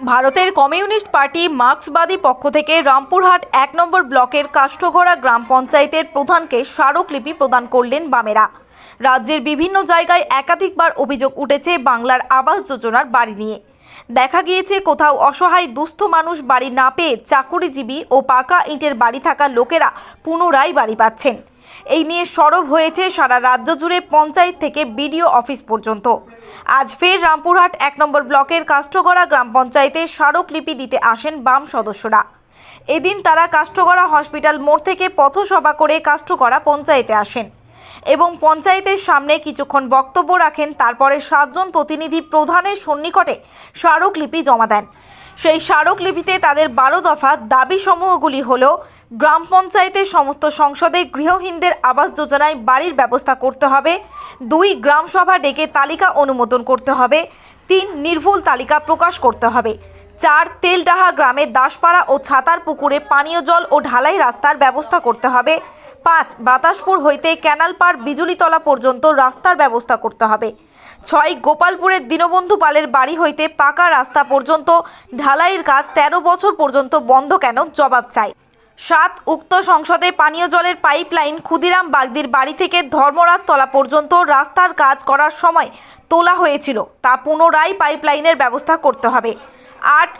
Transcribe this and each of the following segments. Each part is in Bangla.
ভারতের কমিউনিস্ট পার্টি মার্ক্সবাদী পক্ষ থেকে রামপুরহাট এক নম্বর ব্লকের কাষ্ঠঘোড়া গ্রাম পঞ্চায়েতের প্রধানকে স্মারকলিপি প্রদান করলেন বামেরা। রাজ্যের বিভিন্ন জায়গায় একাধিকবার অভিযোগ উঠেছে বাংলার আবাস যোজনার বাড়ি নিয়ে। দেখা গিয়েছে, কোথাও অসহায় দুস্থ মানুষ বাড়ি না পেয়ে চাকুরিজীবী ও পাকা ইটের বাড়ি থাকা লোকেরা পুনরায় বাড়ি পাচ্ছেন। এই নিয়ে সরব হয়েছে সারা রাজ্য জুড়ে পঞ্চায়েত থেকে বিডিও অফিস পর্যন্ত। আজ ফের রামপুরহাট এক নম্বর ব্লকের কাষ্ঠগড়া গ্রাম পঞ্চায়েতে স্মারকলিপি দিতে আসেন বাম সদস্যরা। এদিন তারা কাষ্ঠগড়া হসপিটাল মোড় থেকে পথসভা করে কাষ্ঠগড়া পঞ্চায়েতে আসেন এবং পঞ্চায়েতের সামনে কিছুক্ষণ বক্তব্য রাখেন, তারপরে সাতজন প্রতিনিধি প্রধানের সন্নিকটে স্মারকলিপি জমা দেন। সেই স্মারকলিপিতে তাদের বারো দফা দাবি সমূহগুলি হল গ্রাম পঞ্চায়েতের সমস্ত সংসদে গৃহহীনদের আবাস যোজনায় বাড়ির ব্যবস্থা করতে হবে। দুই গ্রাম সভা ডেকে তালিকা অনুমোদন করতে হবে। তিন নির্ভুল তালিকা প্রকাশ করতে হবে। চার তেলডাহা গ্রামে দাসপাড়া ও ছাতার পুকুরে পানীয় জল ও ঢালাই রাস্তার ব্যবস্থা করতে হবে। পাঁচ বাতাসপুর হইতে ক্যানাল পার বিজুলিতলা পর্যন্ত রাস্তার ব্যবস্থা করতে হবে। ছয় গোপালপুরের দীনবন্ধু পালের বাড়ি হইতে পাকা রাস্তা পর্যন্ত ঢালাইয়ের কাজ তেরো বছর পর্যন্ত বন্ধ কেন? জবাব চাই। সাত উক্ত সংসদে পানীয় জলের পাইপলাইন ক্ষুদিরাম বাগদির বাড়ি থেকে ধর্মরাজ তলা পর্যন্ত রাস্তার কাজ করার সময় তোলা হয়েছিল। তা পুনরায় পাইপলাইনের ব্যবস্থা করতে হবে। আট,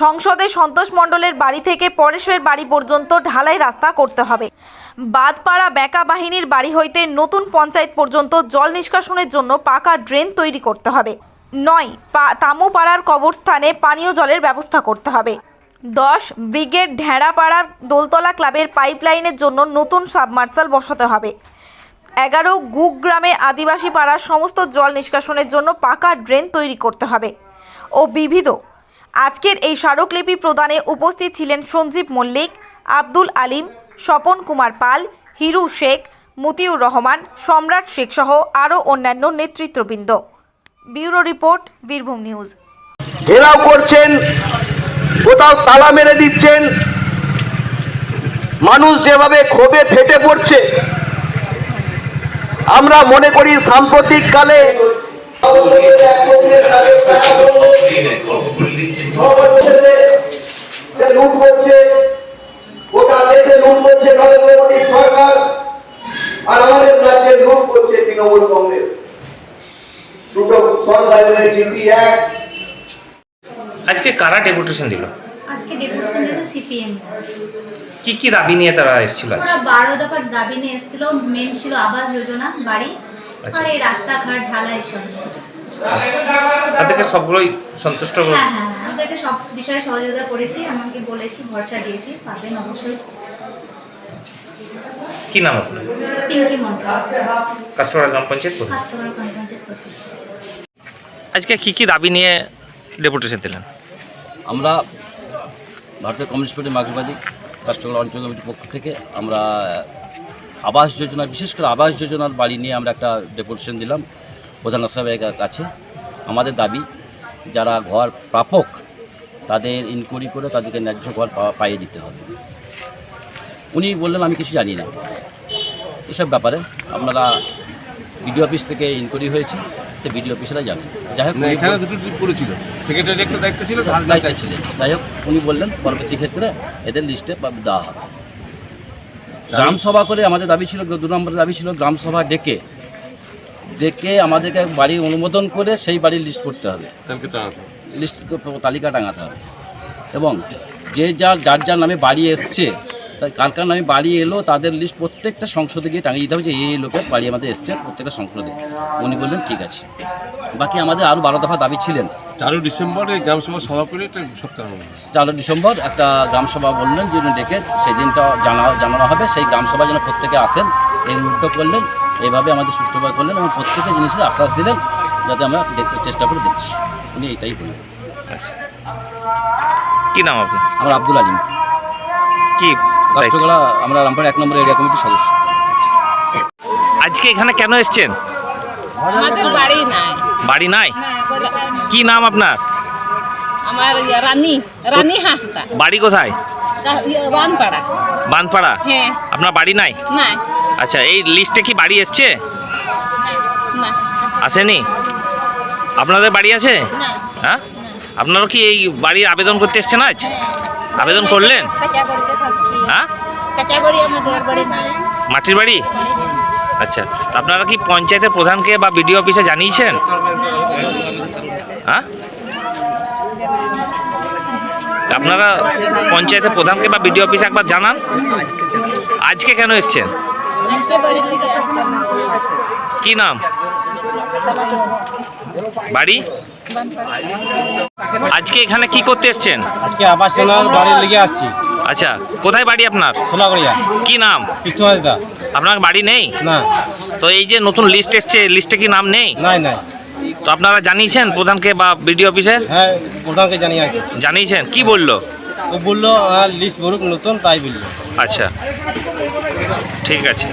সংসদে সন্তোষ মণ্ডলের বাড়ি থেকে পরেশের বাড়ি পর্যন্ত ঢালাই রাস্তা করতে হবে। বাদপাড়া বেকা বাহিনীর বাড়ি হইতে নতুন পঞ্চায়েত পর্যন্ত জল নিষ্কাশনের জন্য পাকা ড্রেন তৈরি করতে হবে। নয় তামুপাড়ার কবরস্থানে পানীয় জলের ব্যবস্থা করতে হবে। দশ ব্রিগেড ঢেঁড়াপাড়ার দোলতলা ক্লাবের পাইপলাইনের জন্য নতুন সাবমার্সাল বসাতে হবে। এগারো গুগ গ্রামে আদিবাসী পাড়ার সমস্ত জল নিষ্কাশনের জন্য পাকা ড্রেন তৈরি করতে হবে। ও বিবিধ। আজকের এই স্মারকলিপি প্রদানে উপস্থিত ছিলেন সঞ্জীব মল্লিক, আব্দুল আলিম, স্বপন কুমার পাল, হিরু শেখ, মতিউর রহমান, সম্রাট শেখ সহ আরও অন্যান্য নেতৃত্ববৃন্দ। Bureau report Birbhum news. ঘেরাও করছেন কোথাও তালা মেরে দিচ্ছেন। মানুষ যেভাবে ক্ষোভে ফেটে পড়ছে, আমরা মনে করি সাম্প্রতিক কালে লুট করছে করছে সরকার আর আমাদের রাজ্যে করছে তৃণমূল কংগ্রেস। দুটো এক আজকে কারা ডেপুটেশন দিল? আজকে ডেপুটেশন দিয়েছে সিপিএম কি কি দাবি নিয়ে তারা এসেছিল আজ? বারো দফার দাবি নিয়ে এসেছিল মেন ছিল আবাস যোজনা বাড়ি আচ্ছা। আর এই রাস্তাঘাট ঢালাই এসব তাদেরকে সবগুলোই সন্তুষ্ট হ্যাঁ হ্যাঁ হ্যাঁ ওদেরকে সব বিষয়ে সহযোগিতা করেছি আমাকে বলেছি ভরসা দিয়েছি পাবেন অবশ্যই। কি নাম আপনার? পিঙ্কি মন্ডল কাস্টমার গ্রাম পঞ্চায়েত। কাস্টমার পঞ্চায়েত আজকে কি কি দাবি নিয়ে ডেপুটেশন দিলেন? আমরা ভারতের কমিউনিস্ট পার্টি মার্ক্সবাদী কাস্টমার অঞ্চল কমিটির পক্ষ থেকে আমরা আবাস যোজনা, বিশেষ করে আবাস যোজনার বাড়ি নিয়ে আমরা একটা ডেপুটেশন দিলাম প্রধান সাহেবের কাছে। আমাদের দাবি, যারা ঘর প্রাপক, তাদের ইনকোয়ারি করে তাদেরকে ন্যায্য ঘর পাইয়ে দিতে হবে। উনি বললেন, আমি কিছু জানি না। এসব ব্যাপারে আপনারা বিডিও অফিস থেকে ইনকোয়ারি হয়েছে সে বিডিও অফিসরা জানেন যাই হোক এখানে দুটো ট্রিপ করেছিল। সেক্রেটারি একটা দায়িত্ব ছিল দায়িত্ব ছিলেন। যাই হোক উনি বললেন পরবর্তী ক্ষেত্রে এদের লিস্টে দেওয়া হবে। গ্রাম সভা করে আমাদের দাবি ছিল দু নম্বরের দাবি ছিল গ্রাম সভা ডেকে। ডেকে আমাদেরকে বাড়ি অনুমোদন করে সেই বাড়ির লিস্ট করতে হবে। লিস্ট তালিকা টাঙাতে হবে। এবং যে যার যার যার নামে বাড়ি এসছে তাই কার কার নামে বাড়ি এলো তাদের লিস্ট প্রত্যেকটা সংসদে গিয়ে টাঙিয়ে দিতে হবে যে এই লোকের বাড়ি আমাদের এসছে প্রত্যেকটা সংসদে। উনি বললেন ঠিক আছে। বাকি আমাদের আরও বারো দফা দাবি ছিলেন। চারই ডিসেম্বর এই গ্রামসভা সভা করে একটা সপ্তাহ চার ডিসেম্বর একটা গ্রামসভা বললেন যে উনি ডেকে সেই দিনটা জানা জানানো হবে সেই গ্রামসভা যেন প্রত্যেকে আসেন এই উদ্যোগ করলেন এইভাবে আমাদের সুষ্ঠুভাবে করলেন এবং প্রত্যেকে জিনিসের আশ্বাস দিলেন যাতে আমরা দেখতে চেষ্টা করে দেখছি। উনি এটাই বললেন। আচ্ছা। কি নাম আপনার? আমার আব্দুল আলিম। কি? কাষ্টগড়া আমরা রামপুর এক নম্বর এরিয়া কমিটির সদস্য। আজকে এখানে কেন এসছেন? আমাদের বাড়ি নাই। বাড়ি নাই? কি নাম আপনার? আমার রানী রানী হাসতা বাড়ি কোথায়? বানপাড়া। বানপাড়া? হ্যাঁ। আপনার বাড়ি নাই? আচ্ছা এই লিস্টে কি বাড়ি এসছে? না। আসেনি? আপনাদের বাড়ি আছে? হ্যাঁ? আপনারা কি এই বাড়ির আবেদন করতে এসছেন আজ? আবেদন করলেন? হ্যাঁ? মাটির বাড়ি? আচ্ছা আপনারা কি পঞ্চায়েতের প্রধানকে বা বিডিও অফিসে জানিয়েছেন? হ্যাঁ? আপনারা পঞ্চায়েতের প্রধানকে বা বিডিও অফিসে একবার জানান। আজকে কেন এসছেন? কি নাম? বাড়ি? আজকে এখানে কি করতে এসছেন? আজকে আবাস যোজনার বাড়ির লিগে আসছি। আচ্ছা কোথায় বাড়ি আপনার? সোলাগড়িয়া কি নাম? কৃষ্ণ হাসদা। আপনার বাড়ি নেই? না। তো এই যে নতুন লিস্ট এসছে লিস্টে কি নাম নেই? নাই নাই। তো আপনারা জানিয়েছেন প্রধানকে বা বিডিও অফিসে হ্যাঁ প্রধানকে জানিয়ে আছে জানিয়েছেন কি বলল? ও বলল লিস্ট ভরুক নতুন তাই বলল আচ্ছা ঠিক আছে।